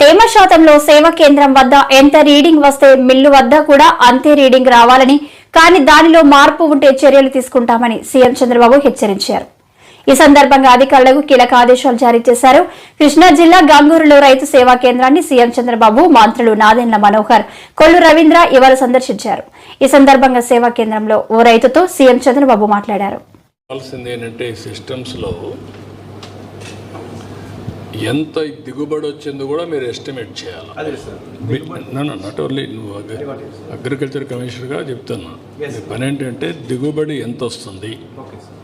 తేమ శాతంలో సేవా కేంద్రం వద్ద ఎంత రీడింగ్ వస్తే మిల్లు వద్ద కూడా అంతే రీడింగ్ రావాలని కానీ దానిలో మార్పు ఉంటే చర్యలు తీసుకుంటామని సీఎం చంద్రబాబు హెచ్చరించారు. ఈ సందర్భంగా అధికారులకు కీలక ఆదేశాలు జారీ చేశారు. కృష్ణా జిల్లా గంగూరులో రైతు సేవా కేంద్రాన్ని సీఎం చంద్రబాబు మంత్రులు నాదెండ్ల మనోహర్ కొల్లు రవీంద్ర ఇవాళ సందర్శించారు. ఈ సందర్భంగా సేవా కేంద్రంలో ఓ రైతుతో సీఎం చంద్రబాబు మాట్లాడారు. సిస్టమ్స్లో ఎంత దిగుబడి వచ్చిందో కూడా మీరు ఎస్టిమేట్ చేయాలి. అదే సార్. నన్ను నాట్ ఓన్లీ నువ్వు అగ్రికల్చర్ కమిషనర్గా చెప్తున్నా. పని ఏంటంటే దిగుబడి ఎంత వస్తుంది? Okay sir.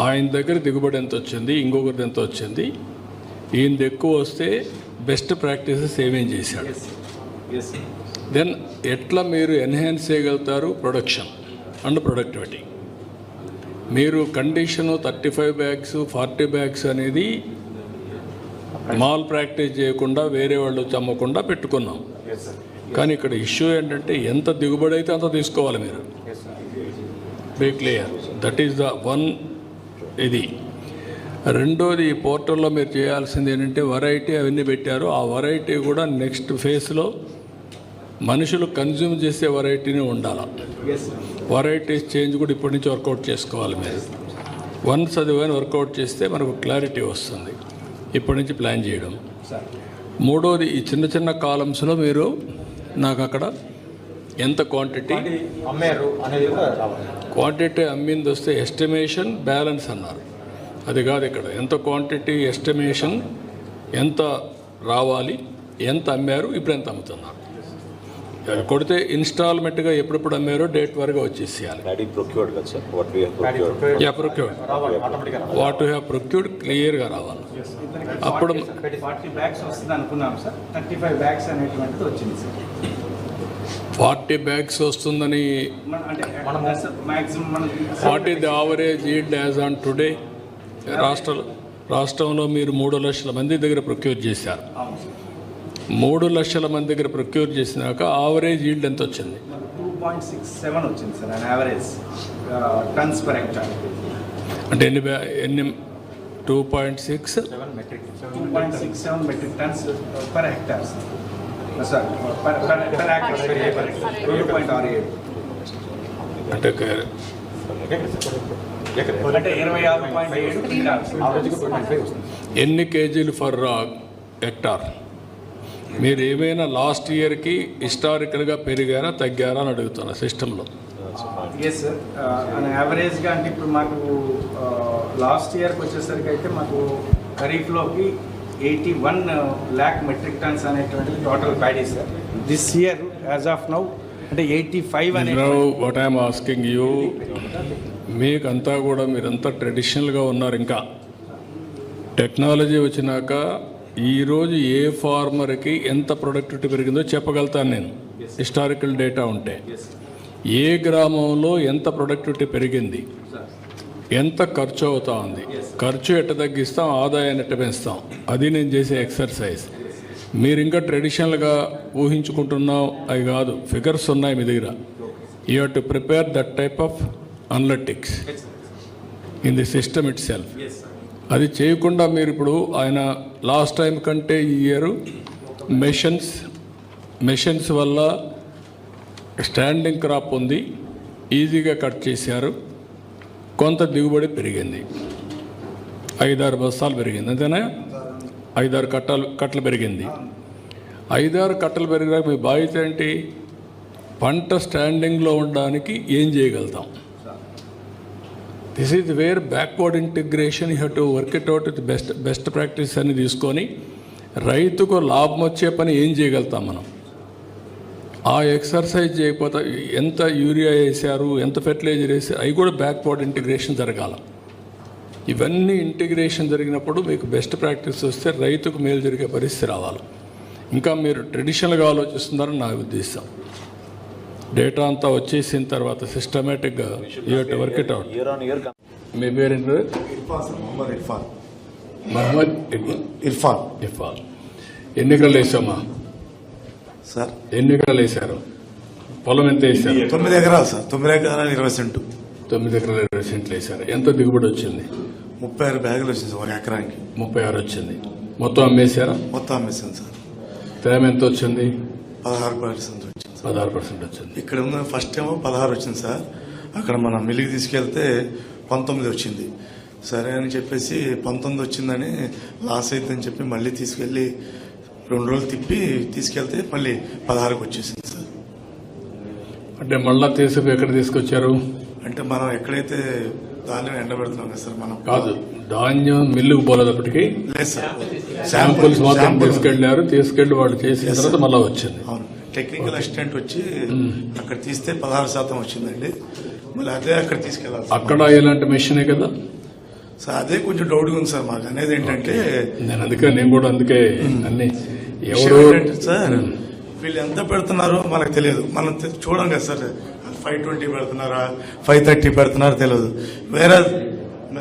ఆయన దగ్గర దిగుబడి ఎంత వచ్చింది ఇంకొకరిది ఎంత వచ్చింది ఈయనది ఎక్కువ వస్తే బెస్ట్ ప్రాక్టీసెస్ ఏమేం చేశాడు? దెన్ ఎట్లా మీరు ఎన్హాన్స్ చేయగలుగుతారు? ప్రొడక్షన్ అండ్ ప్రొడక్టివిటీ మీరు condition thirty five bags forty bags అనేది మాల్ ప్రాక్టీస్ చేయకుండా వేరే వాళ్ళు వచ్చి అమ్మకుండా పెట్టుకున్నాం కానీ ఇక్కడ ఇష్యూ ఏంటంటే ఎంత దిగుబడి అయితే అంత తీసుకోవాలి మీరు. Be clear that is the one ఇది. రెండోది ఈ పోర్టల్లో మీరు చేయాల్సింది ఏంటంటే వెరైటీ అవన్నీ పెట్టారు. ఆ వెరైటీ కూడా నెక్స్ట్ ఫేజ్లో మనుషులు కన్జ్యూమ్ చేసే వెరైటీని ఉండాలి. వెరైటీస్ చేంజ్ కూడా ఇప్పటి నుంచి వర్కౌట్ చేసుకోవాలి మీరు. వన్స్ అది కానీ వర్కౌట్ చేస్తే మనకు క్లారిటీ వస్తుంది. ఇప్పటి నుంచి ప్లాన్ చేయడం. మూడోది ఈ చిన్న చిన్న కాలమ్స్లో మీరు నాకు అక్కడ ఎంత క్వాంటిటీ అమ్మారు అనేది కూడా రావాలి. క్వాంటిటీ అమ్మింది వస్తే ఎస్టిమేషన్ బ్యాలెన్స్ అన్నారు. అది కాదు ఇక్కడ. ఎంత క్వాంటిటీ ఎస్టిమేషన్ ఎంత రావాలి ఎంత అమ్మారు ఇప్పుడు ఎంత అమ్ముతున్నారు. అది కొడితే ఇన్స్టాల్మెంట్గా ఎప్పుడెప్పుడు అమ్మారో డేట్ వరకు వచ్చేసేయాలి. Procured what to have procured క్లియర్గా రావాలి అప్పుడు ఫార్టీ బ్యాగ్స్ వస్తుంది అనుకున్నాం సార్. థర్టీ ఫైవ్ బ్యాగ్స్ అనేటువంటిది వచ్చింది సార్. ఫార్టీ బ్యాగ్స్ వస్తుందని what is the average yield as on today రాష్ట్ర రాష్ట్రంలో మీరు మూడు లక్షల మంది దగ్గర ప్రొక్యూర్ చేశారు. మూడు లక్షల మంది దగ్గర ప్రొక్యూర్ చేసినాక ఆవరేజ్ ఈల్డ్ ఎంత వచ్చింది? యావరేజ్ అంటే ఎన్ని బ్యా ఎన్ని two point six? Metric tons per hectare అంటే ఎన్ని కేజీలు ఫర్ హెక్టార్? మీరు ఏమైనా లాస్ట్ ఇయర్కి హిస్టారికల్గా పెరిగారా తగ్గారా అని అడుగుతున్నా సిస్టంలో. ఎస్ సార్ యావరేజ్గా అంటే ఇప్పుడు మాకు లాస్ట్ ఇయర్కి వచ్చేసరికి అయితే మాకు ఖరీఫ్లోకి eighty one lakh metric tons అనేటువంటిది total paddy sir this year as of now అంటే ఎయిటీ ఫైవ్ అనే no what I'm asking you మీకంతా కూడా మీరంతా ట్రెడిషనల్గా ఉన్నారు ఇంకా. టెక్నాలజీ వచ్చినాక ఈరోజు ఏ ఫార్మర్కి ఎంత ప్రొడక్టివిటీ పెరిగిందో చెప్పగలుగుతాను నేను. హిస్టారికల్ డేటా ఉంటే. ఏ గ్రామంలో ఎంత ప్రొడక్టివిటీ పెరిగింది? ఎంత ఖర్చు అవుతా ఉంది ఖర్చు ఎట్ట తగ్గిస్తాం ఆదాయాన్ని ఎట్ట పెంచుతాం? అది నేను చేసే ఎక్సర్సైజ్. మీరు ఇంకా ట్రెడిషనల్గా ఊహించుకుంటున్నాం అవి కాదు ఫిగర్స్ ఉన్నాయి మీ దగ్గర. You have to prepare that type of analytics in the system itself అది చేయకుండా మీరు ఇప్పుడు ఆయన లాస్ట్ టైం కంటే ఈ ఇయర్ మెషన్స్ మెషన్స్ వల్ల స్టాండింగ్ క్రాప్ ఉంది ఈజీగా కట్ చేశారు కొంత దిగుబడి పెరిగింది. ఐదారు బస్తాలు పెరిగింది అంతేనా? ఐదారు కట్టలు కట్టలు పెరిగింది. ఐదారు కట్టలు పెరిగినాక మీ బాధ్యత ఏంటి? పంట స్టాండింగ్లో ఉండడానికి ఏం చేయగలుగుతాం? This is where backward integration you have to work it out with best best practice అని తీసుకొని రైతుకు లాభం వచ్చే పని ఏం చేయగలుగుతాం మనం? ఆ ఎక్సర్సైజ్ చేయకపోతే ఎంత యూరియా వేసారు ఎంత ఫెర్టిలైజర్ వేసారు అవి కూడా బ్యాక్వర్డ్ ఇంటిగ్రేషన్ జరగాల. ఇవన్నీ ఇంటిగ్రేషన్ జరిగినప్పుడు మీకు బెస్ట్ ప్రాక్టీస్ వస్తే రైతుకు మేలు జరిగే పరిస్థితి రావాలి. ఇంకా మీరు ట్రెడిషనల్గా ఆలోచిస్తున్నారని నా ఉద్దేశం. డేటా అంతా వచ్చేసిన తర్వాత సిస్టమేటిక్గా యూ వర్క్ ఇట్ అవుట్. మీ పేరేంటి సార్ మొహమ్మద్ ఇర్ఫాన్. ఇర్ఫాన్. ఇఫాల్ ఎన్ని ఎకరాలు వేసామా? సార్. ఎన్ని ఎకరాలు వేశారు? పొలం ఎంత వేశారు? తొమ్మిది ఎకరాలు సార్. తొమ్మిది ఎకరాలు ఇరవై సెంటు. తొమ్మిది ఎకరాలు ఇరవై సెంట్లు వేశారు. ఎంత దిగుబడి వచ్చింది? ముప్పై ఆరు బ్యాగులు వచ్చింది సార్ ఒక ఎకరానికి. ముప్పై ఆరు వచ్చింది. మొత్తం అమ్మేశారా? మొత్తం అమ్మేసాను సార్. తేమ ఎంత వచ్చింది? పదహారు పర్సెంట్ వచ్చింది సార్. పదహారు పర్సెంట్ వచ్చింది. ఇక్కడ ఉన్న ఫస్ట్ ఏమో పదహారు వచ్చింది సార్. అక్కడ మనం మిల్లికి తీసుకెళ్తే పంతొమ్మిది వచ్చింది. సరే అని చెప్పేసి పంతొమ్మిది వచ్చిందని లాస్ అయిద్దని చెప్పి మళ్ళీ తీసుకెళ్ళి రెండు రోజులు తిప్పి తీసుకెళ్తే మళ్ళీ పదహారుకి వచ్చేసింది సార్. అంటే మళ్ళా తీసుకు ఎక్కడ తీసుకొచ్చారు? అంటే మనం ఎక్కడైతే ధాన్యం ఎండబెడుతున్నాం కదా సార్ మనం. కాదు ధాన్యం మిల్లుకు పోలేదప్పటికి లేదు సార్. శాంపుల్స్ మాత్రం తీసుకెళ్ళారు తీసుకెళ్ళి వాళ్ళు చేసిన తర్వాత మళ్ళా వచ్చింది. అవును. టెక్నికల్ అసిస్టెంట్ వచ్చి అక్కడ తీస్తే పదహారు శాతం వచ్చిందండి. మళ్ళీ అదే అక్కడ తీసుకెళ్ళాలి. అక్కడ ఇలాంటి మెషినే కదా? సార్ అదే కొంచెం డౌట్గా ఉంది సార్ మాకు. అనేది ఏంటంటే నేను అందుకే నేను కూడా అందుకే అన్ని విషయం ఎవరు సార్ వీళ్ళు ఎంత పెడుతున్నారో మనకు తెలియదు. మనం తె- చూడం కదా సార్. ఫైవ్ ట్వంటీ పెడుతున్నారా? ఫైవ్ థర్టీ పెడుతున్నారో తెలియదు వేరే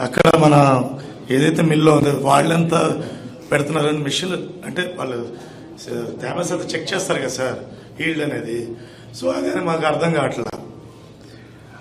అక్కడ మన ఏదైతే మిల్లో ఉందో వాళ్ళంతా పెడుతున్నారని మిషన్ అంటే వాళ్ళు తేమ శాతం చెక్ చేస్తారు కదా సార్ హీల్డ్ అనేది. సో అదే మాకు అర్థం కావట్లేదు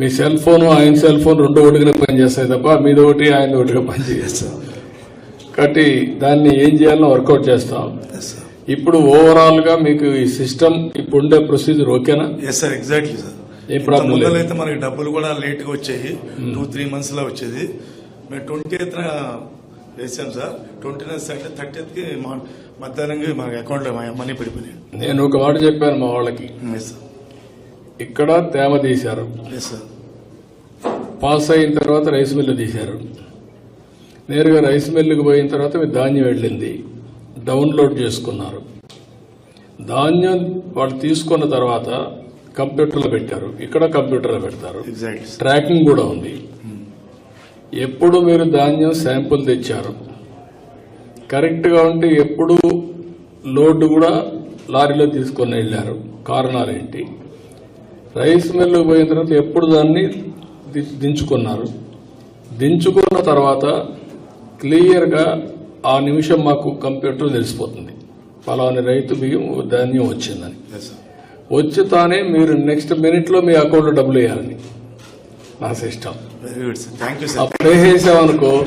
మీ సెల్ ఫోన్ ఆయన సెల్ ఫోన్ రెండు ఒకటిగా పనిచేస్తాయి తప్ప మీది ఒకటి ఆయన ఒకటిగా సార్ కాబట్టి దాన్ని ఏం చేయాలో వర్కౌట్ చేస్తాం. ఇప్పుడు ఓవరాల్గా మీకు ఈ సిస్టమ్ ఇప్పుడు ఉండే ప్రొసీజర్ ఓకేనా? ఎస్ సార్ ఎగ్జాక్ట్లీ సార్ ఏ లేదు. ముందర అయితే మనకి డబ్బులు కూడా లేట్గా వచ్చాయి టూ త్రీ మంత్స్లో వచ్చేది. మేము ట్వంటీ ఎయిత్ వేసాం సార్ ట్వంటీ నైన్త్ అంటే థర్టీ కి మధ్యాహ్నంగా మన అకౌంట్లో మనీ పడిపోయినాయి. నేను ఒక మాట చెప్పాను మా వాళ్ళకి. సార్ ఇక్కడ తేమ తీశారు? పాస్ అయిన తర్వాత రైస్ మిల్లు తీశారు. నేరుగా రైస్ మిల్లుకి పోయిన తర్వాత మీ ధాన్యం వెళ్ళింది డౌన్లోడ్ చేసుకున్నారు. ధాన్యం వాళ్ళు తీసుకున్న తర్వాత కంప్యూటర్లో పెట్టారు. ఇక్కడ కంప్యూటర్లో పెడతారు. ట్రాకింగ్ కూడా ఉంది. ఎప్పుడు మీరు ధాన్యం శాంపుల్ తెచ్చారు? కరెక్ట్గా ఉంటే ఎప్పుడు లోడ్ కూడా లారీలో తీసుకొని వెళ్ళారు. కారణాలు ఏంటి? రైస్ మిల్లు పోయిన తర్వాత ఎప్పుడు దాన్ని దించుకున్నారు. దించుకున్న తర్వాత క్లియర్గా ఆ నిమిషం మాకు కంప్యూటర్ తెలిసిపోతుంది. పలాని రైతు బియ్యం ధాన్యం వచ్చిందని. వచ్చి తానే మీరు నెక్స్ట్ మినిట్లో మీ అకౌంట్లో డబ్బులు వేయాలని. నా సిస్టమ్ అప్పుడు వేసేసామనుకో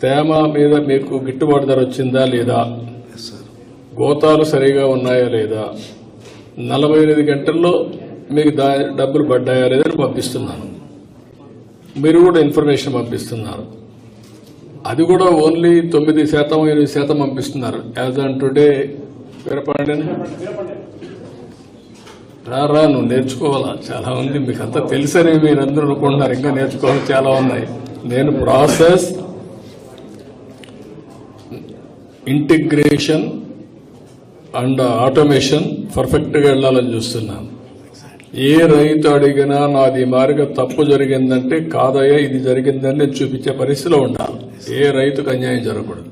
తేమ మీద మీకు గిట్టుబాటు ధర వచ్చిందా లేదా? గోతాలు సరిగా ఉన్నాయా లేదా? నలభై ఎనిమిది గంటల్లో మీకు దా డబ్బులు పడ్డాయా లేదా అని పంపిస్తున్నాను. మీరు కూడా ఇన్ఫర్మేషన్ పంపిస్తున్నారు. అది కూడా ఓన్లీ తొమ్మిది శాతం ఎనిమిది శాతం పంపిస్తున్నారు. యాజ్ ఆన్ టుడే రా రా నువ్వు నేర్చుకోవాలా? చాలా ఉంది. మీకు అంతా తెలుసని మీరు అందరూ అనుకుంటున్నారు. ఇంకా నేర్చుకోవాలి. చాలా ఉన్నాయి. నేను ప్రాసెస్ ఇంటిగ్రేషన్ అండ్ ఆటోమేషన్ పర్ఫెక్ట్గా వెళ్ళాలని చూస్తున్నాను. ఏ రైతు అడిగినా నాది మారిగా తప్పు జరిగిందంటే కాదయ్యా ఇది జరిగిందని నేను చూపించే పరిస్థితిలో ఉండాలి. ఏ రైతుకు అన్యాయం జరగకూడదు.